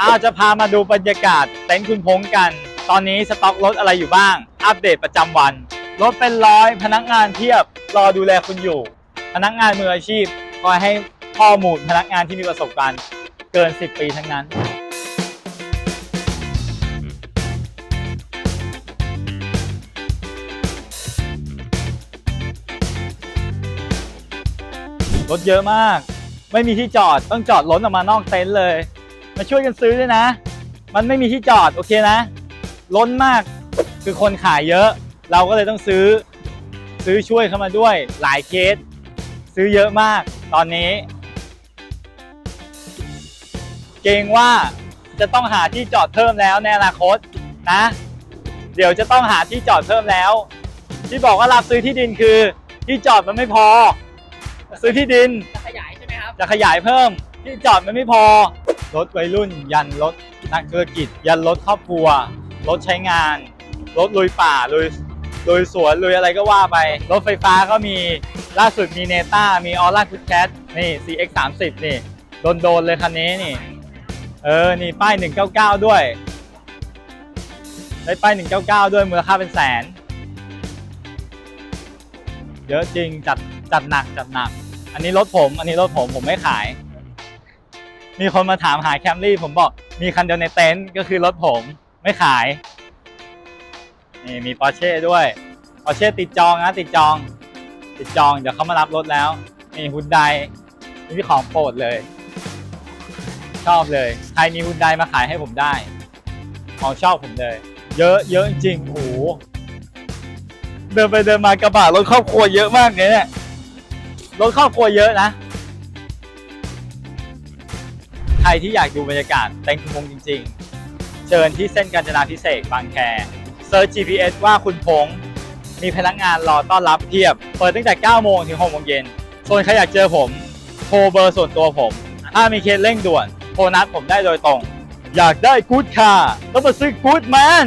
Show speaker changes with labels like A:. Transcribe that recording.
A: อาจะพามาดูบรรยากาศเต็นท์คุณพงษ์กัน ตอนนี้สต็อกรถอะไรอยู่บ้าง อัปเดตประจำวัน รถเป็นร้อยพนักงานเพียบรอดูแลคุณอยู่ พนักงานมืออาชีพคอยให้ข้อมูลพนักงานที่มีประสบการณ์เกิน 10 ปีทั้งนั้นรถเยอะมาก ไม่มีที่จอดต้องจอดล้นออกมานอกเต็นท์เลย มาช่วยกันซื้อด้วยนะ มันไม่มีที่จอดโอเคนะ ล้นมากคือคนขายเยอะ เราก็เลยต้องซื้อซื้อช่วยเข้ามาด้วยหลายเคส ซื้อเยอะมากตอนนี้ เกรงว่าจะต้องหาที่จอดเพิ่มแล้วในอนาคตนะ เดี๋ยวจะต้องหาที่จอดเพิ่มแล้ว ที่บอกว่ารับซื้อที่ดินคือ ที่จอดมันไม่พอ ซื้อที่ดิน
B: จะขยายใช่ไหมครับ
A: จะขยายเพิ่มที่จอดมันไม่พอ รถวัยรุ่น ยันรถนักธุรกิจ ยันรถครอบครัว รถใช้งาน รถลุยป่าลุยลุยสวนลุยอะไรก็ว่าไป รถไฟฟ้าก็มีล่าสุดมีเนต้ามีออร่าคุดแคทนี่ CX 3 0นี่โดนโดนเลยคันนี้นี่ เออ นี่ป้าย 199 ด้วย ได้ป้าย 199 ด้วย มูลค่าเป็นแสน เยอะจริงจัดจัดหนักจัดหนัก อันนี้รถผม อันนี้รถผมผมไม่ขาย มีคนมาถามหาแคมรี่ผมบอกมีคันเดียวในเต็นท์ก็คือรถผมไม่ขาย นี่มีปอร์เช่ด้วยปอร์เช่ติดจองนะติดจอง ติดจองเดี๋ยวเขามารับรถแล้วนี่ฮุนไดนี่ของโปรดเลย ชอบเลย ใครมีฮุนไดมาขายให้ผมได้ ของชอบผมเลย เยอะเยอะจริงโอ้โหเดินไปเดินมากระบะรถครอบครัวเยอะมากเลยเนี่ยรถครอบครัวเยอะนะ ที่อยากดูบรรยากาศเต็นท์คุณพงจริง ๆ เชิญที่เส้นกาญจนาพิเศษบางแคเซิร์ช GPS ว่าคุณพงษ์มีพนักงานรอต้อนรับเพียบ เปิดตั้งแต่ 9 โมงถึง 6 โมงเย็นส่วนใครอยากเจอผม โทรเบอร์ส่วนตัวผม ถ้ามีเคสเร่งด่วน โทรนัดผมได้โดยตรง อยากได้กู๊ดคาร์ต้องมาซื้อกู๊ดแมน